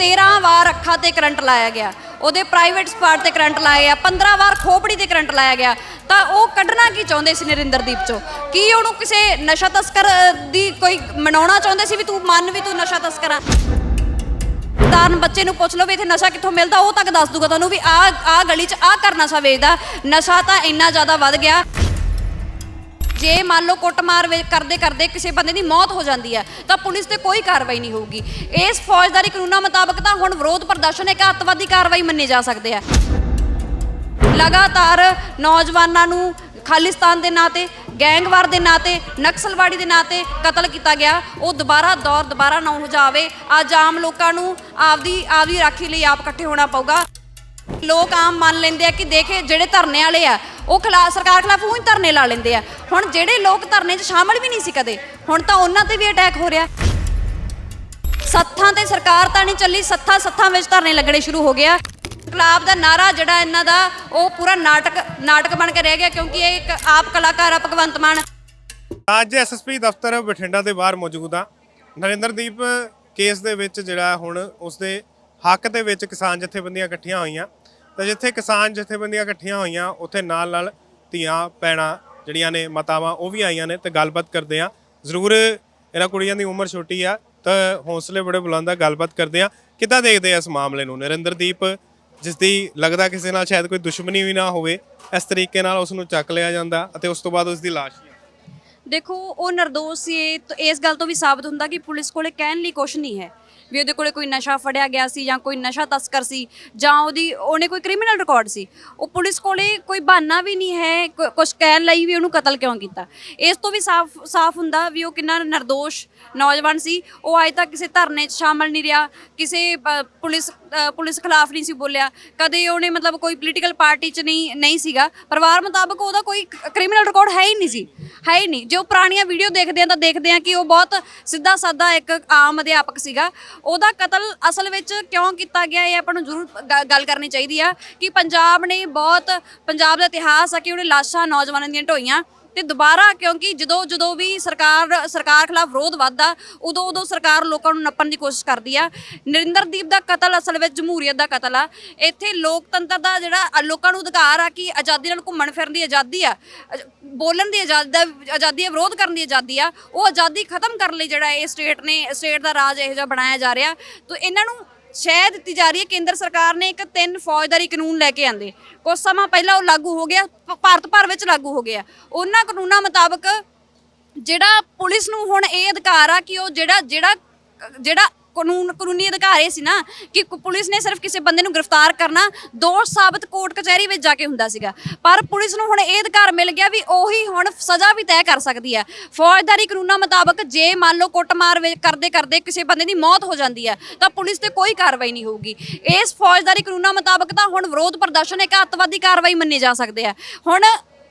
13 ਵਾਰ ਅੱਖਾਂ ਤੇ ਕਰੰਟ ਲਾਇਆ ਗਿਆ, ਉਹਦੇ ਪ੍ਰਾਈਵੇਟ ਸਪਾਟ ਤੇ ਕਰੰਟ ਲਾਇਆ ਗਿਆ 15 ਵਾਰ ਖੋਪੜੀ ਤੇ ਕਰੰਟ ਲਾਇਆ ਗਿਆ, ਤਾਂ ਉਹ ਕੱਢਣਾ ਕੀ ਚਾਹੁੰਦੇ ਸੀ ਨਰਿੰਦਰਦੀਪ ਚੋਂ? ਕੀ ਉਹਨੂੰ ਕਿਸੇ ਨਸ਼ਾ ਤਸਕਰ ਦੀ ਕੋਈ ਮਨਾਉਣਾ ਚਾਹੁੰਦੇ ਸੀ ਵੀ ਤੂੰ ਮੰਨ ਵੀ ਤੂੰ ਨਸ਼ਾ ਤਸਕਰ ਆ? ਤਾਰਨ ਬੱਚੇ ਨੂੰ ਪੁੱਛ ਲਓ ਵੀ ਇੱਥੇ ਨਸ਼ਾ ਕਿੱਥੋਂ ਮਿਲਦਾ, ਉਹ ਤੱਕ ਦੱਸ ਦੂਗਾ ਤੁਹਾਨੂੰ ਵੀ ਆ ਆ ਗਲੀ 'ਚ ਆ ਕਰ ਨਸ਼ਾ ਵੇਚਦਾ, ਨਸ਼ਾ ਤਾਂ ਇੰਨਾ ਜ਼ਿਆਦਾ ਵੱਧ ਗਿਆ। ਜੇ ਮੰਨ ਲਓ ਕੁੱਟਮਾਰ ਵੇ- ਕਰਦੇ ਕਰਦੇ ਕਿਸੇ ਬੰਦੇ ਦੀ ਮੌਤ ਹੋ ਜਾਂਦੀ ਹੈ, ਤਾਂ ਪੁਲਿਸ ਤੇ ਕੋਈ ਕਾਰਵਾਈ ਨਹੀਂ ਹੋਊਗੀ। ਇਸ ਫੌਜਦਾਰੀ ਕਾਨੂੰਨਾਂ ਮੁਤਾਬਕ ਤਾਂ ਹੁਣ ਵਿਰੋਧ ਪ੍ਰਦਰਸ਼ਨ ਇੱਕ ਅੱਤਵਾਦੀ ਕਾਰਵਾਈ ਮੰਨੇ ਜਾ ਸਕਦੇ ਆ ਲਗਾਤਾਰ ਨੌਜਵਾਨਾਂ ਨੂੰ ਖਾਲਿਸਤਾਨ ਦੇ ਨਾਂ ਤੇ ਗੈਂਗਵਾਰ ਦੇ ਨਾਂ ਤੇ ਨਕਸਲਵਾੜੀ ਦੇ ਨਾਂ ਤੇ ਕਤਲ ਕੀਤਾ ਗਿਆ। ਉਹ ਦੁਬਾਰਾ ਦੌਰ ਦੁਬਾਰਾ ਨਾ ਹੋ ਜਾਵੇ, ਅੱਜ ਆਮ ਲੋਕਾਂ ਨੂੰ ਆਪਦੀ ਆਪਦੀ ਰਾਖੀ ਲਈ ਆਪ ਇਕੱਠੇ ਹੋਣਾ ਪਊਗਾ। ਲੋਕ ਆਮ ਮੰਨ ਲੈਂਦੇ ਆ ਕਿ ਦੇਖੇ, ਜਿਹੜੇ ਧਰਨੇ ਵਾਲੇ ਆ ਉਹ ਖਿਲਾ ਸਰਕਾਰ ਖਿਲਾਫ ਉਹੀ ਧਰਨੇ ਲਾ ਲੈਂਦੇ ਆ। ਹੁਣ ਜਿਹੜੇ ਲੋਕ ਧਰਨੇ 'ਚ ਸ਼ਾਮਲ ਵੀ ਨਹੀਂ ਸੀ ਕਦੇ, ਹੁਣ ਤਾਂ ਉਹਨਾਂ ਤੇ ਵੀ ਅਟੈਕ ਹੋ ਰਿਹਾ। ਸੱਥਾਂ ਤੇ ਸਰਕਾਰ ਤਾਂ ਨਹੀਂ ਚੱਲੀ ਸੱਥਾਂ ਸੱਥਾਂ ਵਿੱਚ ਧਰਨੇ ਲੱਗਣੇ ਸ਼ੁਰੂ ਹੋ ਗਿਆ ਇਨਕਲਾਬ ਦਾ ਨਾਰਾ ਜਿਹੜਾ ਇਹਨਾਂ ਦਾ, ਉਹ ਪੂਰਾ ਨਾਟਕ ਨਾਟਕ ਬਣ ਕੇ ਰਹਿ ਗਿਆ ਕਿਉਂਕਿ ਇਹ ਇੱਕ ਆਪ ਕਲਾਕਾਰ ਆ, ਭਗਵੰਤ ਮਾਨ। ਅੱਜ ਐਸਐਸਪੀ ਦਫ਼ਤਰ ਬਠਿੰਡਾ ਦੇ ਬਾਹਰ ਮੌਜੂਦ ਆ। ਨਰਿੰਦਰਦੀਪ, ਕੇਸ ਦੇ ਵਿੱਚ ਜਿਹੜਾ ਹੁਣ ਉਸਦੇ ਹੱਕ ਦੇ ਵਿੱਚ ਕਿਸਾਨ ਜਥੇਬੰਦੀਆਂ ਇਕੱਠੀਆਂ ਹੋਈਆਂ। ਤਾਂ ਜਿੱਥੇ ਕਿਸਾਨ ਜਥੇਬੰਦੀਆਂ ਇਕੱਠੀਆਂ ਹੋਈਆਂ, ਉੱਥੇ ਨਾਲ ਨਾਲ ਧੀਆਂ ਪੈਣਾ ਜਿਹੜੀਆਂ ਨੇ, ਮਾਤਾਵਾਂ, ਉਹ ਵੀ ਆਈਆਂ ਨੇ ਤੇ ਗੱਲਬਾਤ ਕਰਦੇ ਆ ਜ਼ਰੂਰ ਇਹਨਾਂ ਕੁੜੀਆਂ ਦੀ ਉਮਰ ਛੋਟੀ ਆ, ਤਾਂ ਹੌਸਲੇ ਬੜੇ ਬੁਲੰਦ ਆ ਗੱਲਬਾਤ ਕਰਦੇ ਆ ਕਿੱਦਾਂ ਦੇਖਦੇ ਆ ਇਸ ਮਾਮਲੇ ਨੂੰ? ਨਰਿੰਦਰਦੀਪ ਜਿਸ ਦੀ ਲੱਗਦਾ ਕਿਸੇ ਨਾਲ ਸ਼ਾਇਦ ਕੋਈ ਦੁਸ਼ਮਣੀ ਵੀ ਨਾ ਹੋਵੇ, ਇਸ ਤਰੀਕੇ ਨਾਲ ਉਸ ਨੂੰ ਚੱਕ ਲਿਆ ਜਾਂਦਾ ਅਤੇ ਉਸ ਤੋਂ ਬਾਅਦ ਉਸ ਦੀ ਲਾਸ਼ ਦੇਖੋ, ਉਹ ਨਿਰਦੋਸ਼ ਸੀ। ਇਸ ਗੱਲ ਤੋਂ ਵੀ ਸਾਬਤ ਹੁੰਦਾ ਕਿ ਪੁਲਿਸ ਕੋਲੇ ਕਹਿਣ ਲਈ ਕੁਝ ਨਹੀਂ ਹੈ। ਵੀ ਉਹਦੇ ਕੋਲੇ ਕੋਈ ਨਸ਼ਾ ਫੜਿਆ ਗਿਆ ਸੀ ਜਾਂ ਕੋਈ ਨਸ਼ਾ ਤਸਕਰ ਸੀ ਜਾਂ ਉਹਦੀ, ਉਹਨੇ ਕੋਈ ਕ੍ਰਿਮੀਨਲ ਰਿਕਾਰਡ ਸੀ। ਉਹ ਪੁਲਿਸ ਕੋਲੇ ਕੋਈ ਬਹਾਨਾ ਵੀ ਨਹੀਂ ਹੈ ਕੁਝ ਕਹਿਣ ਲਈ ਵੀ ਉਹਨੂੰ ਕਤਲ ਕਿਉਂ ਕੀਤਾ। ਇਸ ਤੋਂ ਵੀ ਸਾਫ਼ ਸਾਫ਼ ਹੁੰਦਾ ਵੀ ਉਹ ਕਿੰਨਾ ਨਿਰਦੋਸ਼ ਨੌਜਵਾਨ ਸੀ। ਉਹ ਅਜੇ ਤੱਕ ਕਿਸੇ ਧਰਨੇ 'ਚ ਸ਼ਾਮਲ ਨਹੀਂ ਰਿਹਾ। ਕਿਸੇ ਪੁਲਿਸ ਅ, ਪੁਲਿਸ ਖਿਲਾਫ ਨਹੀਂ ਸੀ ਬੋਲਿਆ। ਕਦੇ ਉਹਨੇ ਮਤਲਬ ਕੋਈ ਪੋਲੀਟੀਕਲ ਪਾਰਟੀ 'ਚ ਨਹੀਂ ਨਹੀਂ ਸੀਗਾ। ਪਰਿਵਾਰ ਮੁਤਾਬਕ ਉਹਦਾ ਕੋਈ ਕ੍ਰਿਮੀਨਲ ਰਿਕਾਰਡ ਹੈ ਹੀ ਨਹੀਂ ਸੀ। ਹੈ ਹੀ ਨਹੀਂ। ਜੋ ਪੁਰਾਣੀਆਂ ਵੀਡੀਓ ਦੇਖਦੇ ਆ ਤਾਂ ਦੇਖਦੇ ਆ ਕਿ ਉਹ ਬਹੁਤ ਸਿੱਧਾ ਸਾਦਾ ਇੱਕ ਆਮ ਅਧਿਆਪਕ ਸੀਗਾ। ਉਹਦਾ ਕਤਲ ਅਸਲ ਵਿੱਚ ਕਿਉਂ ਕੀਤਾ ਗਿਆ ਇਹ ਆਪਾਂ ਨੂੰ ਜ਼ਰੂਰ ਗ- ਗੱਲ ਕਰਨੀ ਚਾਹੀਦੀ ਆ ਕਿ ਪੰਜਾਬ ਨੇ ਬਹੁਤ ਪੰਜਾਬ ਦਾ ਇਤਿਹਾਸ ਆ ਕਿ ਉਹਨੇ ਲਾਸ਼ਾਂ ਨੌਜਵਾਨਾਂ ਦੀਆਂ ਢੋਈਆਂ। ਤੇ ਦੁਬਾਰਾ ਕਿਉਂਕਿ ਜਦੋਂ ਜਦੋਂ ਵੀ ਸਰਕਾਰ ਸਰਕਾਰ ਖਿਲਾਫ ਵਿਰੋਧ ਵੱਧਦਾ, ਉਦੋਂ ਉਦੋਂ ਸਰਕਾਰ ਲੋਕਾਂ ਨੂੰ ਨੱਪਣ ਦੀ ਕੋਸ਼ਿਸ਼ ਕਰਦੀ ਆ। ਨਰਿੰਦਰਦੀਪ ਦਾ ਕਤਲ ਅਸਲ ਵਿੱਚ ਜਮਹੂਰੀਅਤ ਦਾ ਕਤਲ ਆ। ਇੱਥੇ ਲੋਕਤੰਤਰ ਦਾ ਜਿਹੜਾ ਲੋਕਾਂ ਨੂੰ ਅਧਿਕਾਰ ਆ ਕਿ ਆਜ਼ਾਦੀ ਨਾਲ ਘੁੰਮਣ ਫਿਰਨ ਦੀ ਆਜ਼ਾਦੀ ਆ ਬੋਲਣ ਦੀ ਆਜ਼ਾਦੀ, ਦਾ- ਆਜ਼ਾਦੀ ਆ ਵਿਰੋਧ ਕਰਨ ਦੀ ਆਜ਼ਾਦੀ ਆ, ਉਹ ਆਜ਼ਾਦੀ ਖਤਮ ਕਰਨ ਲਈ ਜਿਹੜਾ ਇਹ ਸਟੇਟ ਨੇ, ਸਟੇਟ ਦਾ ਰਾਜ ਇਹੋ ਜਿਹਾ ਬਣਾਇਆ ਜਾ ਰਿਹਾ। ਤਾਂ ਇਹਨਾਂ ਨੂੰ ਸ਼ਹਿ ਦਿੱਤੀ ਜਾ ਰਹੀ ਹੈ। ਕੇਂਦਰ ਸਰਕਾਰ ਨੇ ਇੱਕ ਤਿੰਨ ਫੌਜਦਾਰੀ ਕਾਨੂੰਨ ਲੈ ਕੇ ਆਂਦੇ। ਕੁਝ ਸਮਾਂ ਪਹਿਲਾਂ ਉਹ ਲਾਗੂ ਹੋ ਗਿਆ। ਭ- ਭਾਰਤ ਭਰ ਵਿੱਚ ਲਾਗੂ ਹੋ ਗਿਆ। ਉਹਨਾਂ ਕਾਨੂੰਨਾਂ ਮੁਤਾਬਕ ਜਿਹੜਾ ਪੁਲਿਸ ਨੂੰ ਹੁਣ ਇਹ ਅਧਿਕਾਰ ਆ ਕਿ ਉਹ ਜਿਹੜਾ ਜਿਹੜਾ ਜਿਹੜਾ ਕਾਨੂੰਨ, ਕਾਨੂੰਨੀ ਅਧਿਕਾਰ ਇਹ ਸੀ ਨਾ ਕਿ ਕ- ਪੁਲਿਸ ਨੇ ਸਿਰਫ ਕਿਸੇ ਬੰਦੇ ਨੂੰ ਗ੍ਰਿਫਤਾਰ ਕਰਨਾ ਦੋਸ਼ ਸਾਬਤ ਕੋਰਟ ਕਚਹਿਰੀ ਵਿੱਚ ਜਾ ਕੇ ਹੁੰਦਾ ਸੀਗਾ। ਪਰ ਪੁਲਿਸ ਨੂੰ ਹੁਣ ਇਹ ਅਧਿਕਾਰ ਮਿਲ ਗਿਆ ਵੀ ਉਹੀ ਹੁਣ ਸਜ਼ਾ ਵੀ ਤੈਅ ਕਰ ਸਕਦੀ ਹੈ। ਫੌਜਦਾਰੀ ਕਾਨੂੰਨਾਂ ਮੁਤਾਬਕ ਜੇ ਮੰਨ ਲਓ ਕੁੱਟਮਾਰ ਵੇ- ਕਰਦੇ ਕਰਦੇ ਕਿਸੇ ਬੰਦੇ ਦੀ ਮੌਤ ਹੋ ਜਾਂਦੀ ਹੈ, ਤਾਂ ਪੁਲਿਸ ਤੇ ਕੋਈ ਕਾਰਵਾਈ ਨਹੀਂ ਹੋਊਗੀ। ਇਸ ਫੌਜਦਾਰੀ ਕਾਨੂੰਨਾਂ ਮੁਤਾਬਕ ਤਾਂ ਹੁਣ ਵਿਰੋਧ ਪ੍ਰਦਰਸ਼ਨ ਇੱਕ ਅੱਤਵਾਦੀ ਕਾਰਵਾਈ ਮੰਨੇ ਜਾ ਸਕਦੇ ਆ ਹੁਣ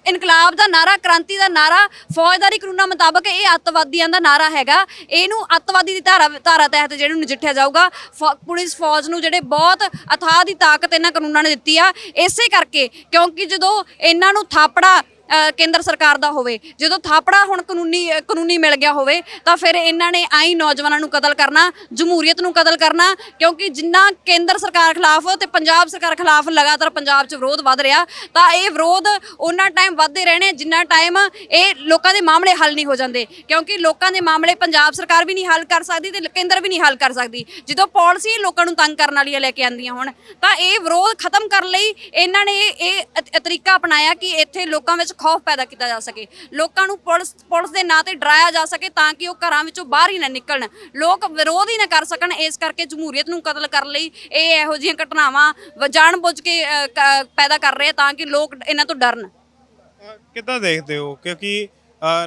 ਇਨਕਲਾਬ ਦਾ ਨਾਰਾ, ਕ੍ਰਾਂਤੀ ਦਾ ਨਾਰਾ, ਫੌਜਦਾਰੀ ਕਾਨੂੰਨਾਂ ਮੁਤਾਬਕ ਇਹ ਅੱਤਵਾਦੀਆਂ ਦਾ ਨਾਰਾ ਹੈਗਾ। ਇਹਨੂੰ ਅੱਤਵਾਦੀ ਦੀ ਧਾਰਾ ਧਾਰਾ ਤਹਿਤ ਜਿਹੜੇ ਨਜਿੱਠਿਆ ਜਾਊਗਾ, ਫੌ- ਪੁਲਿਸ ਫੌਜ ਨੂੰ ਜਿਹੜੇ ਬਹੁਤ ਅਥਾਹ ਦੀ ਤਾਕਤ ਇਹਨਾਂ ਕਾਨੂੰਨਾਂ ਨੇ ਦਿੱਤੀ ਆ, ਇਸੇ ਕਰਕੇ ਕਿਉਂਕਿ ਜਦੋਂ ਇਹਨਾਂ ਨੂੰ ਥਾਪੜਾ ਕੇਂਦਰ ਸਰਕਾਰ ਦਾ ਹੋਵੇ। ਜਦੋਂ ਥਾਪੜਾ ਹੁਣ ਕਾਨੂੰਨੀ ਕਾਨੂੰਨੀ ਮਿਲ ਗਿਆ ਹੋਵੇ, ਤਾਂ ਫਿਰ ਇਹਨਾਂ ਨੇ ਆਈ ਨੌਜਵਾਨਾਂ ਨੂੰ ਕਤਲ ਕਰਨਾ, ਜਮਹੂਰੀਅਤ ਨੂੰ ਕਤਲ ਕਰਨਾ, ਕਿਉਂਕਿ ਜਿੰਨਾ ਕੇਂਦਰ ਸਰਕਾਰ ਖਿਲਾਫ ਤੇ ਪੰਜਾਬ ਸਰਕਾਰ ਖਿਲਾਫ ਲਗਾਤਾਰ ਪੰਜਾਬ 'ਚ ਵਿਰੋਧ ਵੱਧ ਰਿਹਾ, ਤਾਂ ਇਹ ਵਿਰੋਧ ਉਹਨਾਂ ਟਾਈਮ ਵੱਧਦੇ ਰਹਿਣੇ, ਜਿੰਨਾ ਟਾਈਮ ਇਹ ਲੋਕਾਂ ਦੇ ਮਾਮਲੇ ਹੱਲ ਨਹੀਂ ਹੋ ਜਾਂਦੇ। ਕਿਉਂਕਿ ਲੋਕਾਂ ਦੇ ਮਾਮਲੇ ਪੰਜਾਬ ਸਰਕਾਰ ਵੀ ਨਹੀਂ ਹੱਲ ਕਰ ਸਕਦੀ ਤੇ ਕੇਂਦਰ ਵੀ ਨਹੀਂ ਹੱਲ ਕਰ ਸਕਦੀ। ਜਦੋਂ ਪਾਲਿਸੀ ਲੋਕਾਂ ਨੂੰ ਤੰਗ ਕਰਨ ਵਾਲੀਆਂ ਲੈ ਕੇ ਆਂਦੀਆਂ ਹੁਣ, ਤਾਂ ਇਹ ਵਿਰੋਧ ਖਤਮ ਕਰਨ ਲਈ ਇਹਨਾਂ ਨੇ ਇਹ ਤਰੀਕਾ ਅਪਣਾਇਆ ਕਿ ਇੱਥੇ ਲੋਕਾਂ ਵਿੱਚ ਖੌਫ ਪੈਦਾ ਕੀਤਾ ਜਾ ਸਕੇ। ਲੋਕਾਂ ਨੂੰ ਪੁਲਿਸ ਪੁਲਿਸ ਦੇ ਨਾਂ ਤੇ ਡਰਾਇਆ ਜਾ ਸਕੇ ਤਾਂ ਕਿ ਉਹ ਘਰਾਂ ਵਿੱਚੋਂ ਬਾਹਰ ਹੀ ਨਾ ਨਿਕਲਣ। ਲੋਕ ਵਿਰੋਧ ਹੀ ਨਾ ਕਰ ਸਕਣ। ਇਸ ਕਰਕੇ ਜਮਹੂਰੀਅਤ ਨੂੰ ਕਤਲ ਕਰਨ ਲਈ ਇਹ ਇਹੋ ਜਿਹੀਆਂ ਘਟਨਾਵਾਂ ਜਾਣਬੁੱਝ ਕੇ ਪੈਦਾ ਕਰ ਰਹੇ ਤਾਂ ਕਿ ਲੋਕ ਇਹਨਾਂ ਤੋਂ ਡਰਨ। ਕਿੱਦਾਂ ਦੇਖਦੇ ਹੋ? ਕਿਉਂਕਿ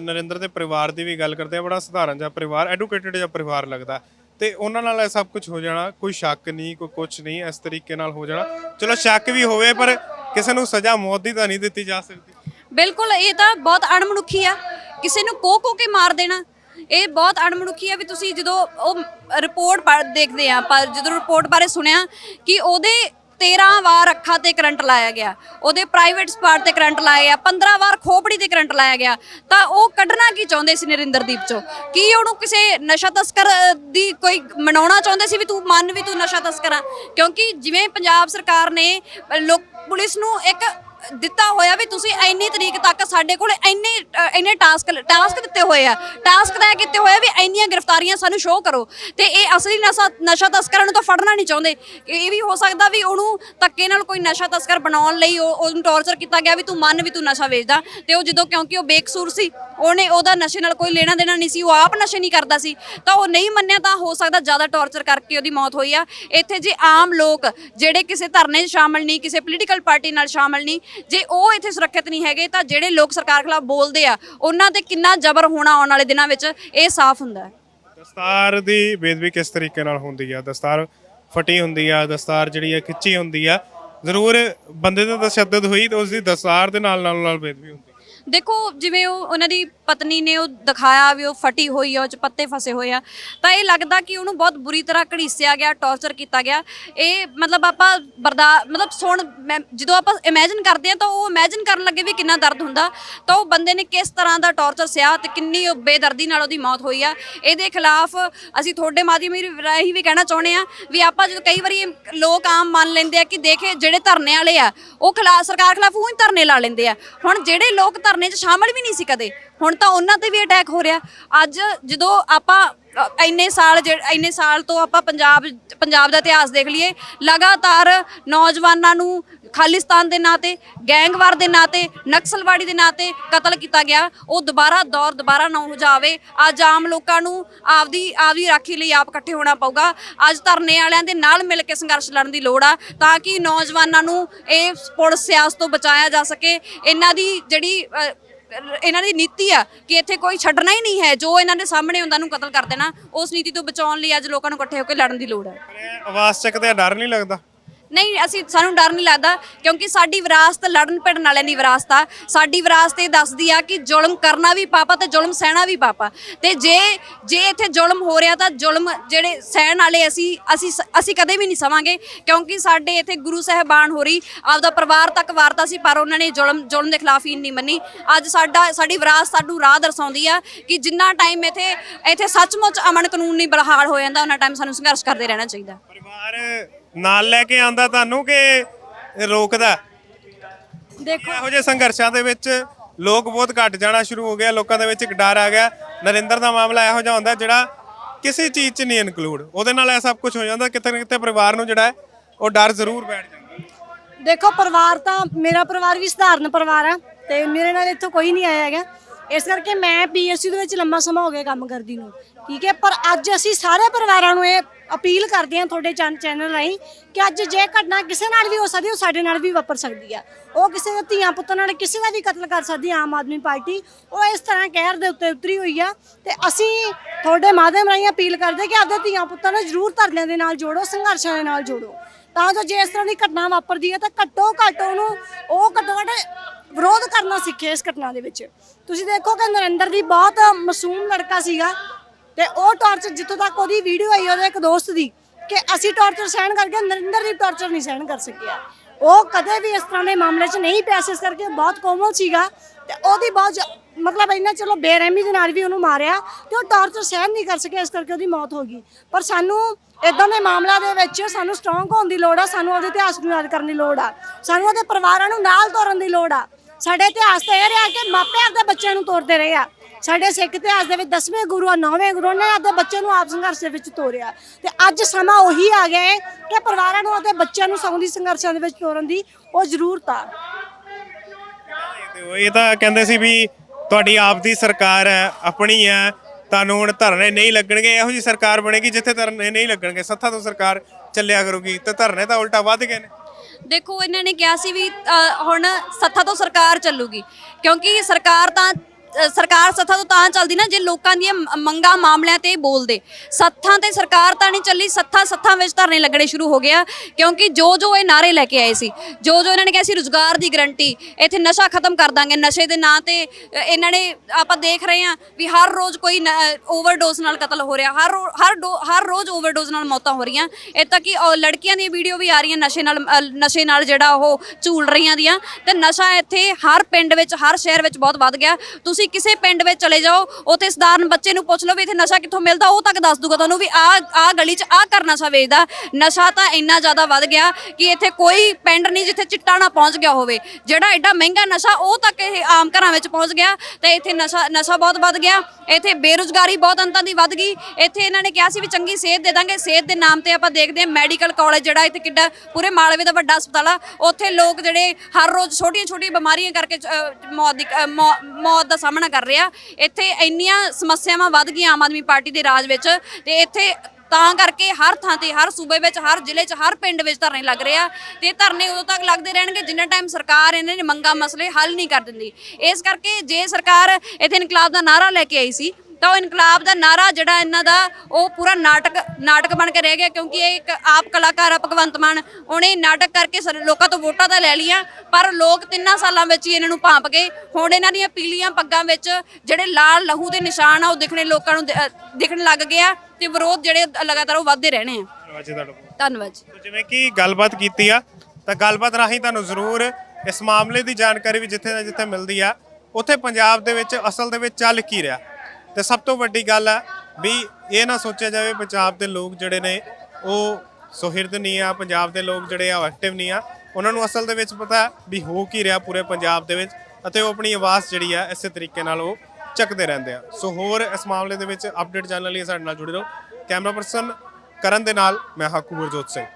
ਨਰਿੰਦਰ ਦੇ ਪਰਿਵਾਰ ਦੀ ਵੀ ਗੱਲ ਕਰਦੇ ਆ, ਬੜਾ ਸਧਾਰਨ ਜਿਹਾ ਪਰਿਵਾਰ ਐਡੂਕੇਟਡ ਜਿਹਾ ਪਰਿਵਾਰ ਲੱਗਦਾ। ਤੇ ਉਹਨਾਂ ਨਾਲ ਇਹ ਸਭ ਕੁਝ ਹੋ ਜਾਣਾ, ਕੋਈ ਸ਼ੱਕ ਨਹੀਂ, ਕੋਈ ਕੁਝ ਨਹੀਂ, ਇਸ ਤਰੀਕੇ ਨਾਲ ਹੋ ਜਾਣਾ। ਚਲੋ, ਸ਼ੱਕ ਵੀ ਹੋਵੇ, ਪਰ ਕਿਸੇ ਨੂੰ ਸਜ਼ਾ ਮੌਤ ਦੀ ਤਾਂ ਨਹੀਂ ਦਿੱਤੀ ਜਾ ਸਕਦੀ। ਬਿਲਕੁਲ, ਇਹ ਤਾਂ ਬਹੁਤ ਅਣਮਨੁੱਖੀ ਆ। ਕਿਸੇ ਨੂੰ ਕੋ ਕੋ ਕੇ ਮਾਰ ਦੇਣਾ, ਇਹ ਬਹੁਤ ਅਣਮਨੁੱਖੀ ਆ ਵੀ ਤੁਸੀਂ ਜਦੋਂ ਉਹ ਰਿਪੋਰਟ ਦੇਖਦੇ ਆ ਪਰ ਜਦੋਂ ਰਿਪੋਰਟ ਬਾਰੇ ਸੁਣਿਆ ਕਿ ਉਹਦੇ 13 ਵਾਰ ਅੱਖਾਂ ਤੇ ਕਰੰਟ ਲਾਇਆ ਗਿਆ, ਉਹਦੇ ਪ੍ਰਾਈਵੇਟ ਸਪਾਟ ਤੇ ਕਰੰਟ ਲਾਇਆ ਗਿਆ 15 ਵਾਰ ਖੋਪੜੀ ਤੇ ਕਰੰਟ ਲਾਇਆ ਗਿਆ, ਤਾਂ ਉਹ ਕੱਢਣਾ ਕੀ ਚਾਹੁੰਦੇ ਸੀ ਨਰਿੰਦਰਦੀਪ ਚੋਂ? ਕੀ ਉਹਨੂੰ ਕਿਸੇ ਨਸ਼ਾ ਤਸਕਰ ਦੀ ਕੋਈ ਮਨਾਉਣਾ ਚਾਹੁੰਦੇ ਸੀ ਵੀ ਤੂੰ ਮੰਨ ਵੀ ਤੂੰ ਨਸ਼ਾ ਤਸਕਰ ਆ? ਕਿਉਂਕਿ ਜਿਵੇਂ ਪੰਜਾਬ ਸਰਕਾਰ ਨੇ ਲੋਕ, ਪੁਲਿਸ ਨੂੰ ਇੱਕ ਦਿੱਤਾ ਹੋਇਆ ਵੀ ਤੁਸੀਂ ਇੰਨੀ ਤਰੀਕ ਤੱਕ ਸਾਡੇ ਕੋਲ ਇੰਨੇ ਇੰਨੇ ਟਾਸਕ ਟਾਸਕ ਦਿੱਤੇ ਹੋਏ ਆ। ਟਾਸਕ ਤੈਅ ਕੀਤੇ ਹੋਏ ਆ ਵੀ ਇੰਨੀਆਂ ਗ੍ਰਿਫਤਾਰੀਆਂ ਸਾਨੂੰ ਸ਼ੋਅ ਕਰੋ। ਤੇ ਇਹ ਅਸਲੀ ਨਸ਼ਾ ਨਸ਼ਾ ਤਸਕਰਾਂ ਨੂੰ ਤਾਂ ਫੜਨਾ ਨਹੀਂ ਚਾਹੁੰਦੇ। ਇਹ ਵੀ ਹੋ ਸਕਦਾ ਵੀ ਉਹਨੂੰ ਧੱਕੇ ਨਾਲ ਕੋਈ ਨਸ਼ਾ ਤਸਕਰ ਬਣਾਉਣ ਲਈ ਉਹਨੂੰ ਟੌਰਚਰ ਕੀਤਾ ਗਿਆ ਵੀ ਤੂੰ ਮੰਨ ਵੀ ਤੂੰ ਨਸ਼ਾ ਵੇਚਦਾ। ਤੇ ਉਹ ਜਦੋਂ ਕਿਉਂਕਿ ਉਹ ਬੇਕਸੂਰ ਸੀ ਉਹਨੇ ਉਹਦਾ ਨਸ਼ੇ ਨਾਲ ਕੋਈ ਲੈਣਾ ਦੇਣਾ ਨਹੀਂ ਸੀ, ਉਹ ਆਪ ਨਸ਼ੇ ਨਹੀਂ ਕਰਦਾ ਸੀ। ਤਾਂ ਉਹ ਨਹੀਂ ਮੰਨਿਆ ਤਾਂ ਹੋ ਸਕਦਾ ਜ਼ਿਆਦਾ ਟੌਰਚਰ ਕਰਕੇ ਉਹਦੀ ਮੌਤ ਹੋਈ ਆ। ਇੱਥੇ ਜੇ ਆਮ ਲੋਕ ਜਿਹੜੇ ਕਿਸੇ ਧਰਨੇ 'ਚ ਸ਼ਾਮਲ ਨਹੀਂ, ਕਿਸੇ ਪੋਲੀਟੀਕਲ ਪਾਰਟੀ ਨਾਲ ਸ਼ਾਮਲ ਨਹੀਂ, ਜੇ ਉਹ ਇੱਥੇ ਸੁਰੱਖਿਅਤ ਨਹੀਂ ਹੈਗੇ ਤਾਂ ਜਿਹੜੇ ਲੋਕ ਸਰਕਾਰ ਖਿਲਾਫ ਬੋਲਦੇ ਆ, ਉਹਨਾਂ ਤੇ ਕਿੰਨਾ ਜ਼ਬਰ ਹੋਣਾ ਆਉਣ ਵਾਲੇ ਦਿਨਾਂ ਵਿੱਚ ਇਹ ਸਾਫ਼ ਹੁੰਦਾ ਹੈ। ਦਸਤਾਰ ਦੀ ਬੇਦਬੀ ਕਿਸ ਤਰੀਕੇ ਨਾਲ ਹੁੰਦੀ ਆ? ਦਸਤਾਰ ਫਟੀ ਹੁੰਦੀ ਆ, ਦਸਤਾਰ ਜਿਹੜੀ ਆ ਖਿੱਚੀ ਹੁੰਦੀ ਆ। ਜ਼ਰੂਰ ਬੰਦੇ ਤੇ ਤਸ਼ੱਦਦ ਹੋਈ ਤਾਂ ਉਸ ਦੀ ਦਸਤਾਰ ਦੇ ਨਾਲ ਨਾਲ ਨਾਲ ਬੇਦਬੀ ਹੁੰਦੀ ਦੇਖੋ ਜਿਵੇਂ ਉਹ ਉਹਨਾਂ ਦੀ ਪਤਨੀ ਨੇ ਉਹ ਦਿਖਾਇਆ ਵੀ ਉਹ ਫਟੀ ਹੋਈ ਆ, ਉਹ ਚ ਪੱਤੇ ਫਸੇ ਹੋਏ ਆ। ਤਾਂ ਇਹ ਲੱਗਦਾ ਕਿ ਉਹਨੂੰ ਬਹੁਤ ਬੁਰੀ ਤਰ੍ਹਾਂ ਘੜੀਸਿਆ ਗਿਆ ਟੌਰਚਰ ਕੀਤਾ ਗਿਆ। ਇਹ ਮਤਲਬ ਆਪਾਂ ਬਰਦਾ, ਮਤਲਬ ਸੁਣ, ਮੈਂ- ਜਦੋਂ ਆਪਾਂ ਇਮੇਜਿਨ ਕਰਦੇ ਆ ਤਾਂ ਉਹ ਇਮੇਜਿਨ ਕਰਨ ਲੱਗੇ ਵੀ ਕਿੰਨਾ ਦਰਦ ਹੁੰਦਾ। ਤਾਂ ਉਹ ਬੰਦੇ ਨੇ ਕਿਸ ਤਰ੍ਹਾਂ ਦਾ ਟੌਰਚਰ ਸਿਆ ਤੇ ਕਿੰਨੀ ਉਹ ਬੇਦਰਦੀ ਨਾਲ ਉਹਦੀ ਮੌਤ ਹੋਈ ਆ। ਇਹਦੇ ਖਿਲਾਫ ਅਸੀਂ ਤੁਹਾਡੇ ਮਾਧਿਅਮ ਰਾਹੀਂ ਵੀ ਕਹਿਣਾ ਚਾਹੁੰਦੇ ਆ ਵੀ ਆਪਾਂ ਜਦੋਂ ਕਈ ਵਾਰੀ ਲੋਕ ਆਮ ਮੰਨ ਲੈਂਦੇ ਆ ਕਿ ਦੇਖੇ ਜਿਹੜੇ ਧਰਨੇ ਵਾਲੇ ਆ, ਉਹ ਖਿਲਾ, ਸਰਕਾਰ ਖਿਲਾਫ ਉਹ ਹੀ ਧਰਨੇ ਲਾ ਲੈਂਦੇ ਆ। ਹੁਣ ਜਿਹੜੇ ਲੋਕ ਧਰਨੇ 'ਚ ਸ਼ਾਮਲ ਵੀ ਨਹੀਂ ਸੀ ਕਦੇ ਹੁਣ ਤਾਂ ਉਹਨਾਂ ਤੇ ਵੀ ਅਟੈਕ ਹੋ ਰਿਹਾ। ਅੱਜ ਜਦੋਂ ਆਪਾਂ ਇੰਨੇ ਸਾਲ ਜਿਹੜੇ ਇੰਨੇ ਸਾਲ ਤੋਂ ਆਪਾਂ ਪੰਜਾਬ ਪੰਜਾਬ ਦਾ ਇਤਿਹਾਸ ਦੇਖ ਲਈਏ, ਲਗਾਤਾਰ ਨੌਜਵਾਨਾਂ ਨੂੰ ਖਾਲਿਸਤਾਨ ਦੇ ਨਾਂ ਤੇ, ਗੈਂਗਵਾਰ ਦੇ ਨਾਂ ਤੇ, ਨਕਸਲਵਾੜੀ ਦੇ ਨਾਂ ਤੇ ਕਤਲ ਕੀਤਾ ਗਿਆ। ਉਹ ਦੁਬਾਰਾ ਦੌਰ, ਦੁਬਾਰਾ ਨਾ ਹੋ ਜਾਵੇ। ਅੱਜ ਆਮ ਲੋਕਾਂ ਨੂੰ ਆਪਦੀ ਆਪਦੀ ਰਾਖੀ ਲਈ ਆਪ ਇਕੱਠੇ ਹੋਣਾ ਪਊਗਾ। ਅੱਜ ਧਰਨੇ ਵਾਲਿਆਂ ਦੇ ਨਾਲ ਮਿਲ ਕੇ ਸੰਘਰਸ਼ ਲੜਨ ਦੀ ਲੋੜ ਆ, ਤਾਂ ਕਿ ਨੌਜਵਾਨਾਂ ਨੂੰ ਇਹ ਪੁਲਿਸ ਸਿਆਸਤ ਤੋਂ ਬਚਾਇਆ ਜਾ ਸਕੇ। ਇਹਨਾਂ ਦੀ ਜਿਹੜੀ ਇਹਨਾਂ ਦੀ ਨੀਤੀ ਆ ਕਿ ਇੱਥੇ ਕੋਈ ਛੱਡਣਾ ਹੀ ਨਹੀਂ ਹੈ। ਜੋ ਇਹਨਾਂ ਦੇ ਸਾਹਮਣੇ ਹੁੰਦਾ ਨੂੰ ਕਤਲ ਕਰ ਦੇਣਾ, ਉਸ ਨੀਤੀ ਤੋਂ ਬਚਾਉਣ ਲਈ ਅੱਜ ਲੋਕਾਂ ਨੂੰ ਇਕੱਠੇ ਹੋ ਕੇ ਲੜਨ ਦੀ ਲੋੜ ਹੈ। ਆਵਾਜ਼ ਚੱਕਦੇ ਆ, ਡਰ ਨਹੀਂ ਲੱਗਦਾ? ਨਹੀਂ, ਅਸੀਂ, ਸਾਨੂੰ ਡਰ ਨਹੀਂ ਲੱਗਦਾ, ਕਿਉਂਕਿ ਸਾਡੀ ਵਿਰਾਸਤ ਲੜਨ ਭਿੜਨ ਵਾਲਿਆਂ ਦੀ ਵਿਰਾਸਤ ਆ। ਸਾਡੀ ਵਿਰਾਸਤ ਇਹ ਦੱਸਦੀ ਆ ਕਿ ਜ਼ੁਲਮ ਕਰਨਾ ਵੀ ਪਾਪਾ ਤੇ ਜ਼ੁਲਮ ਸਹਿਣਾ ਵੀ ਪਾਪਾ ਤੇ ਜੇ ਜੇ ਇੱਥੇ ਜ਼ੁਲਮ ਹੋ ਰਿਹਾ ਤਾਂ ਜ਼ੁਲਮ ਜਿਹੜੇ ਸਹਿਣ ਵਾਲੇ ਅਸੀਂ ਅਸੀਂ ਅਸੀਂ ਕਦੇ ਵੀ ਨਹੀਂ ਸਵਾਂਗੇ, ਕਿਉਂਕਿ ਸਾਡੇ ਇੱਥੇ ਗੁਰੂ ਸਾਹਿਬਾਨ ਹੋਰੀ ਆਪਦਾ ਪਰਿਵਾਰ ਤੱਕ ਵਾਰਤਾ ਸੀ, ਪਰ ਉਹਨਾਂ ਨੇ ਜ਼ੁਲਮ ਜ਼ੁਲਮ ਦੇ ਖਿਲਾਫ ਹੀ ਨਹੀਂ ਮੰਨੀ। ਅੱਜ ਸਾਡਾ, ਸਾਡੀ ਵਿਰਾਸਤ ਸਾਨੂੰ ਰਾਹ ਦਰਸਾਉਂਦੀ ਆ ਕਿ ਜਿੰਨਾ ਟਾਈਮ ਇੱਥੇ ਇੱਥੇ ਸੱਚਮੁੱਚ ਅਮਨ ਕਾਨੂੰਨ ਨਹੀਂ ਬਲਹਾਲ ਹੋ ਜਾਂਦਾ, ਉਹਨਾਂ ਟਾਈਮ ਸਾਨੂੰ ਸੰਘਰਸ਼ ਕਰਦੇ ਰਹਿਣਾ ਚਾਹੀਦਾ। ਪਰਿਵਾਰ ਨਾਲ ਲੈ ਕੇ ਆਂਦਾ ਤੁਹਾਨੂੰ ਕਿ ਰੋਕਦਾ? ਦੇਖੋ। ਇਹੋ ਜਿਹੇ ਸੰਘਰਸ਼ਾਂ ਦੇ ਵਿੱਚ ਲੋਕ ਬਹੁਤ ਘਟ ਜਾਣਾ ਸ਼ੁਰੂ ਹੋ ਗਿਆ ਲੋਕਾਂ ਦੇ ਵਿੱਚ ਇੱਕ ਡਰ ਆ ਗਿਆ। ਨਰਿੰਦਰ ਦਾ ਮਾਮਲਾ ਇਹੋ ਜਿਹਾ ਹੁੰਦਾ ਜਿਹੜਾ ਕਿਸੇ ਚੀਜ਼ 'ਚ ਨਹੀਂ ਇਨਕਲੂਡ ਉਹਦੇ ਨਾਲ ਇਹ ਸਭ ਕੁਝ ਹੋ ਜਾਂਦਾ ਕਿਤੇ ਨਾ ਕਿਤੇ ਪਰਿਵਾਰ ਨੂੰ ਜਿਹੜਾ ਉਹ ਡਰ ਜ਼ਰੂਰ ਬੈਠ ਜਾਂਦਾ। ਦੇਖੋ ਪਰਿਵਾਰ ਤਾਂ ਮੇਰਾ ਪਰਿਵਾਰ ਵੀ ਸਧਾਰਨ ਪਰਿਵਾਰ ਆ ਤੇ ਮੇਰੇ ਨਾਲ ਇੱਥੋਂ ਕੋਈ ਨਹੀਂ ਆਇਆ ਹੈਗਾ। ਇਸ ਕਰਕੇ ਮੈਂ ਪੀਐਸਯੂ ਦੇ ਵਿੱਚ ਲੰਮਾ ਸਮਾਂ ਹੋ ਗਿਆ ਕੰਮ ਕਰਦੀ ਨੂੰ। ਠੀਕ ਹੈ ਪਰ ਅੱਜ ਅਸੀਂ ਸਾਰੇ ਪਰਿਵਾਰਾਂ ਨੂੰ ਇਹ ਅਪੀਲ ਕਰਦੇ ਹਾਂ ਤੁਹਾਡੇ ਚੈਨ- ਚੈਨਲ ਰਾਹੀਂ ਕਿ ਅੱਜ ਜੇ ਘਟਨਾ ਕਿਸੇ ਨਾਲ ਵੀ ਹੋ ਸਕਦੀ ਉਹ ਸਾਡੇ ਨਾਲ ਵੀ ਵਾਪਰ ਸਕਦੀ ਆ ਉਹ ਕਿਸੇ ਦੇ ਧੀਆਂ ਪੁੱਤਾਂ ਨਾਲ ਕਿਸੇ ਦਾ ਵੀ ਕਤਲ ਕਰ ਸਕਦੀ ਆਮ ਆਦਮੀ ਪਾਰਟੀ। ਉਹ ਇਸ ਤਰ੍ਹਾਂ ਕਹਿਰ ਦੇ ਉੱਤੇ ਉਤਰੀ ਹੋਈ ਆ ਤੇ ਅਸੀਂ ਤੁਹਾਡੇ ਮਾਧਿਅਮ ਰਾਹੀਂ ਅਪੀਲ ਕਰਦੇ ਕਿ ਆਪਦੇ ਧੀਆਂ ਪੁੱਤਾਂ ਨੂੰ ਜ਼ਰੂਰ ਧਰਨਿਆਂ ਦੇ ਨਾਲ ਜੋੜੋ, ਸੰਘਰਸ਼ਾਂ ਦੇ ਨਾਲ ਜੋੜੋ। ਤਾਂ ਜੋ ਜੇ ਇਸ ਤਰ੍ਹਾਂ ਦੀ ਘਟਨਾ ਵਾਪਰਦੀ ਹੈ, ਤਾਂ ਘੱਟੋ ਘੱਟ ਉਹਨੂੰ ਉਹ ਘੱਟੋ ਘੱਟ ਵਿਰੋਧ ਕਰਨਾ ਸਿੱਖੇ ਇਸ ਘਟਨਾ ਦੇ ਵਿੱਚ। ਤੁਸੀਂ ਦੇਖੋ ਕਿ ਨਰਿੰਦਰ ਦੀ ਬਹੁਤ ਮਾਸੂਮ ਲੜਕਾ ਸੀਗਾ। ਤੇ ਉਹ ਟਾਰਚਰ ਜਿੱਥੋਂ ਤੱਕ ਉਹਦੀ ਵੀਡੀਓ ਆਈ, ਉਹਦੇ ਇੱਕ ਦੋਸਤ ਦੀ, ਕਿ ਅਸੀਂ ਟਾਰਚਰ ਸਹਿਣ ਕਰਕੇ ਨਰਿੰਦਰ ਦੀ ਟਾਰਚਰ ਨਹੀਂ ਸਹਿਣ ਕਰ ਸਕਿਆ। ਉਹ ਕਦੇ ਵੀ ਇਸ ਤਰ੍ਹਾਂ ਦੇ ਮਾਮਲੇ 'ਚ ਨਹੀਂ ਪਿਆ ਸੀ, ਇਸ ਕਰਕੇ ਬਹੁਤ ਕੋਮਲ ਸੀਗਾ। ਤੇ ਉਹਦੀ ਬਹੁਤ ਮਤਲਬ ਇਹਨਾਂ ਚਲੋ ਬੇਰਹਿਮੀ ਦੇ ਨਾਲ ਵੀ ਉਹਨੂੰ ਮਾਰਿਆ, ਤੇ ਉਹ ਟਾਰਚਰ ਸਹਿਣ ਨਹੀਂ ਕਰ ਸਕਿਆ, ਇਸ ਕਰਕੇ ਉਹਦੀ ਮੌਤ ਹੋ ਗਈ। ਪਰ ਸਾਨੂੰ ਇਦਾਂ ਦੇ ਮਾਮਲਿਆਂ ਦੇ ਵਿੱਚ ਸਾਨੂੰ ਸਟਰੋਂਗ ਹੋਣ ਦੀ ਲੋੜ ਆ, ਸਾਨੂੰ ਉਹਦੇ ਇਤਿਹਾਸ ਨੂੰ ਯਾਦ ਕਰਨ ਦੀ ਲੋੜ ਆ। ਸਾਨੂੰ ਉਹਦੇ ਪਰਿਵਾਰਾਂ ਨੂੰ ਨਾਲ ਤੋਰਨ ਦੀ ਲੋੜ ਆ। ਸਾਡੇ ਇਤਿਹਾਸ ਤੇ ਇਹ ਰਿਹਾ ਕਿ ਮਾਪੇ ਆਪਦੇ ਬੱਚਿਆਂ ਨੂੰ ਤੋਰਦੇ ਰਹੇ ਆ। ਸਾਡੇ ਸਿੱਖ ਇਤਿਹਾਸ ਦੇ ਵਿੱਚ 10ਵੇਂ ਗੁਰੂ ਆ 9ਵੇਂ ਗੁਰੂ ਨੇ ਆਪਦੇ ਬੱਚੇ ਨੂੰ ਆਪ ਸੰਘਰਸ਼ ਦੇ ਵਿੱਚ ਤੋਰਿਆ। ਤੇ ਅੱਜ ਸਮਾਂ ਉਹੀ ਆ ਗਿਆ ਹੈ ਕਿ ਪਰਿਵਾਰਾਂ ਨੂੰ ਆਪਦੇ ਬੱਚਿਆਂ ਨੂੰ ਸੌਂ ਦੀ ਸੰਘਰਸ਼ਾਂ ਦੇ ਵਿੱਚ ਤੋਰਨ ਦੀ ਉਹ ਜ਼ਰੂਰਤ ਆ। ਇਹ ਤਾਂ ਕਹਿੰਦੇ ਸੀ ਵੀ ਤੁਹਾਡੀ ਆਪ ਦੀ ਸਰਕਾਰ ਹੈ ਆਪਣੀ ਹੈ ਤੁਹਾਨੂੰ ਹੁਣ ਧਰਨੇ ਨਹੀਂ ਲੱਗਣਗੇ ਇਹੋ ਜੀ ਸਰਕਾਰ ਬਣੇਗੀ ਜਿੱਥੇ ਧਰਨੇ ਨਹੀਂ ਲੱਗਣਗੇ ਸੱਥਾ ਤੋਂ ਸਰਕਾਰ ਚੱਲਿਆ ਕਰੂਗੀ ਤੇ ਧਰਨੇ ਤਾਂ ਉਲਟਾ ਵੱਧ ਗਏ ਨੇ। ਦੇਖੋ ਇਹਨਾਂ ਨੇ ਕਿਹਾ ਸੀ ਵੀ ਅ, ਹੁਣ ਸੱਥਾ ਤੋਂ ਸਰਕਾਰ ਚੱਲੂਗੀ ਕਿਉਂਕਿ ਸਰਕਾਰ ਤਾਂ ਸਰਕਾਰ ਸੱਥਾਂ ਤੋਂ ਤਾਂ ਚੱਲਦੀ ਨਾ, ਜੇ ਲੋਕਾਂ ਦੀਆਂ ਮ- ਮੰਗਾਂ ਮਾਮਲਿਆਂ ਤੇ ਬੋਲਦੇ। ਸੱਥਾਂ ਤੇ ਸਰਕਾਰ ਤਾਂ ਨਹੀਂ ਚੱਲੀ, ਸੱਥਾਂ ਸੱਥਾਂ ਵਿੱਚ ਧਰਨੇ ਲੱਗਣੇ ਸ਼ੁਰੂ ਹੋ ਗਿਆ ਕਿਉਂਕਿ ਜੋ ਜੋ ਇਹ ਨਾਰੇ ਲੈ ਕੇ ਆਏ ਸੀ ਜੋ ਜੋ ਇਹਨਾਂ ਨੇ ਕਿਹਾ ਸੀ ਰੁਜ਼ਗਾਰ ਦੀ ਗਰੰਟੀ, ਇੱਥੇ ਨਸ਼ਾ ਖਤਮ ਕਰ ਦਾਂਗੇ, ਨਸ਼ੇ ਦੇ ਨਾਂ ਤੇ ਇਹਨਾਂ ਨੇ ਆਪਾਂ ਦੇਖ ਰਹੇ ਹਾਂ ਵੀ ਹਰ ਰੋਜ਼ ਕੋਈ ਓਵਰਡੋਜ਼ ਨਾਲ ਕਤਲ ਹੋ ਰਿਹਾ, ਹਰ ਰੋ- ਹਰ ਡੋ- ਹਰ ਰੋਜ਼ ਓਵਰਡੋਜ਼ ਨਾਲ ਮੌਤਾਂ ਹੋ ਰਹੀਆਂ, ਇਹ ਤੱਕ ਕਿ ਲੜਕੀਆਂ ਦੀਆਂ ਵੀਡੀਓ ਵੀ ਆ ਰਹੀਆਂ ਨਸ਼ੇ ਨਾਲ ਨਸ਼ੇ ਨਾਲ ਜਿਹੜਾ ਉਹ ਝੂਲ ਰਹੀਆਂ ਦੀਆਂ, ਤੇ ਨਸ਼ਾ ਇੱਥੇ ਹਰ ਪਿੰਡ ਵਿੱਚ, ਹਰ ਸ਼ਹਿਰ ਵਿੱਚ ਬਹੁਤ ਵੱਧ ਗਿਆ। ਤੁਸੀਂ ਤੁਸੀਂ ਕਿਸੇ ਪਿੰਡ ਵਿੱਚ ਚਲੇ ਜਾਓ, ਉੱਥੇ ਸਧਾਰਨ ਬੱਚੇ ਨੂੰ ਪੁੱਛ ਲਓ ਵੀ ਇੱਥੇ ਨਸ਼ਾ ਕਿੱਥੋਂ ਮਿਲਦਾ, ਉਹ ਤੱਕ ਦੱਸ ਦੂਗਾ ਤੁਹਾਨੂੰ ਵੀ ਆ ਆ ਗਲੀ 'ਚ ਆ ਕਰ ਨਸ਼ਾ ਵੇਚਦਾ। ਨਸ਼ਾ ਤਾਂ ਇੰਨਾ ਜ਼ਿਆਦਾ ਵੱਧ ਗਿਆ ਕਿ ਇੱਥੇ ਕੋਈ ਪਿੰਡ ਨਹੀਂ ਜਿੱਥੇ ਚਿੱਟਾ ਨਾ ਪਹੁੰਚ ਗਿਆ ਹੋਵੇ। ਜਿਹੜਾ ਐਡਾ ਮਹਿੰਗਾ ਨਸ਼ਾ, ਉਹ ਤੱਕ ਇਹ ਆਮ ਘਰਾਂ ਵਿੱਚ ਪਹੁੰਚ ਗਿਆ ਤੇ ਇੱਥੇ ਨਸ਼ਾ ਨਸ਼ਾ ਬਹੁਤ ਵੱਧ ਗਿਆ। ਇੱਥੇ ਬੇਰੁਜ਼ਗਾਰੀ ਬਹੁਤ ਅੰਤਾਂ ਦੀ ਵੱਧ ਗਈ। ਇੱਥੇ ਇਹਨਾਂ ਨੇ ਕਿਹਾ ਸੀ ਵੀ ਚੰਗੀ ਸਿਹਤ ਦੇ ਦਾਂਗੇ। ਸਿਹਤ ਦੇ ਨਾਮ ਤੇ ਆਪਾਂ ਦੇਖਦੇ ਹਾਂ ਮੈਡੀਕਲ ਕਾਲਜ ਜਿਹੜਾ ਇੱਥੇ ਕਿੱਡਾ, ਪੂਰੇ ਮਾਲਵੇ ਦਾ ਵੱਡਾ ਹਸਪਤਾਲ ਆ। ਉੱਥੇ ਲੋਕ ਜਿਹੜੇ ਹਰ ਰੋਜ਼ ਛੋਟੀਆਂ ਛੋਟੀਆਂ ਬਿਮਾਰੀਆਂ ਕਰਕੇ ਮੌਤ ਦੀ ਮੌਤ ਦਾ ਸਾਹਮਣਾ ਕਰ ਰਿਹਾ। ਇੱਥੇ ਇੰਨੀਆਂ ਸਮੱਸਿਆਵਾਂ ਵੱਧ ਗਈਆਂ ਆਮ ਆਦਮੀ ਪਾਰਟੀ ਦੇ ਰਾਜ ਵਿੱਚ ਤੇ ਇੱਥੇ ਤਾਂ ਕਰਕੇ ਹਰ ਥਾਂ ਤੇ, ਹਰ ਸੂਬੇ ਵਿੱਚ, ਹਰ ਜ਼ਿਲ੍ਹੇ 'ਚ, ਹਰ ਪਿੰਡ ਵਿੱਚ ਧਰਨੇ ਲੱਗ ਰਹੇ ਆ ਤੇ ਧਰਨੇ ਉਦੋਂ ਤੱਕ ਲੱਗਦੇ ਰਹਿਣਗੇ ਜਿੰਨਾ ਟਾਈਮ ਸਰਕਾਰ ਇਹਨਾਂ ਨੇ ਮੰਗਾ ਮਸਲੇ ਹੱਲ ਨਹੀਂ ਕਰ ਦਿੰਦੀ। ਇਸ ਕਰਕੇ ਜੇ ਸਰਕਾਰ ਇੱਥੇ ਇਨਕਲਾਬ ਦਾ ਨਾਰਾ ਲੈ ਕੇ ਆਈ ਸੀ ਤਾਂ ਉਹ ਇਨਕਲਾਬ ਦਾ ਨਾਰਾ ਜਿਹੜਾ ਇਹਨਾਂ ਦਾ ਉਹ ਪੂਰਾ ਨਾਟਕ ਨਾਟਕ ਬਣ ਕੇ ਰਹਿ ਗਿਆ ਕਿਉਂਕਿ ਇਹ ਇੱਕ ਆਪ ਕਲਾਕਾਰ ਆ ਭਗਵੰਤ ਮਾਨ ਉਹਨੇ ਨਾਟਕ ਕਰਕੇ ਲੋਕਾਂ ਤੋਂ ਵੋਟਾਂ ਤਾਂ ਲੈ ਲੀਆਂ ਪਰ ਲੋਕ ਤਿੰਨਾਂ ਸਾਲਾਂ ਵਿੱਚ ਹੀ ਇਹਨਾਂ ਨੂੰ ਭਾਂਪ ਗਏ। ਹੁਣ ਇਹਨਾਂ ਦੀਆਂ ਪੀਲੀਆਂ ਪੱਗਾਂ ਵਿੱਚ ਜਿਹੜੇ ਲਾਲ ਲਹੂ ਦੇ ਨਿਸ਼ਾਨ ਆ ਉਹ ਦਿਖਣੇ ਲੋਕਾਂ ਨੂੰ ਦਿਖਣ ਲੱਗ ਗਏ ਆ ਤੇ ਵਿਰੋਧ ਜਿਹੜੇ ਲਗਾਤਾਰ ਉਹ ਵੱਧਦੇ ਰਹਿਣੇ ਆ। ਧੰਨਵਾਦ ਜੀ ਜਿਵੇਂ ਕਿ ਗੱਲਬਾਤ ਕੀਤੀ ਆ ਤਾਂ ਗੱਲਬਾਤ ਰਾਹੀਂ ਤੁਹਾਨੂੰ ਜ਼ਰੂਰ ਇਸ ਮਾਮਲੇ ਦੀ ਜਾਣਕਾਰੀ ਵੀ ਜਿੱਥੇ ਜਿੱਥੇ ਮਿਲਦੀ ਆ ਉੱਥੇ ਪੰਜਾਬ ਦੇ ਵਿੱਚ ਅਸਲ ਦੇ ਵਿੱਚ ਚੱਲ ਕੀ ਰਿਹਾ? ਤੇ ਸਭ ਤੋਂ ਵੱਡੀ ਗੱਲ ਹੈ ਵੀ ਇਹ ਨਾ ਸੋਚਿਆ ਜਾਵੇ ਪੰਜਾਬ ਦੇ ਲੋਕ ਜਿਹੜੇ ਨੇ, ਉਹ ਸੁਹਿਰਦ ਨਹੀਂ ਆ, ਪੰਜਾਬ ਦੇ ਲੋਕ ਜਿਹੜੇ ਆ ਐਕਟਿਵ ਨਹੀਂ ਆ। ਉਹਨਾਂ ਨੂੰ ਅਸਲ ਦੇ ਵਿੱਚ ਪਤਾ ਵੀ ਹੋ ਕੀ ਰਿਹਾ ਪੂਰੇ ਪੰਜਾਬ ਦੇ ਵਿੱਚ ਅਤੇ ਉਹ ਆਪਣੀ ਆਵਾਜ਼ ਜਿਹੜੀ ਆ, ਇਸੇ ਤਰੀਕੇ ਨਾਲ ਉਹ ਚੱਕਦੇ ਰਹਿੰਦੇ ਆ। ਸੋ ਹੋਰ ਇਸ ਮਾਮਲੇ ਦੇ ਵਿੱਚ ਅਪਡੇਟ ਜਾਣਨ ਲਈ ਸਾਡੇ ਨਾਲ ਜੁੜੇ ਰਹੋ। ਕੈਮਰਾ ਪਰਸਨ ਕਰਨ ਦੇ ਨਾਲ ਮੈਂ ਹਾਕੂ ਸਿੰਘ।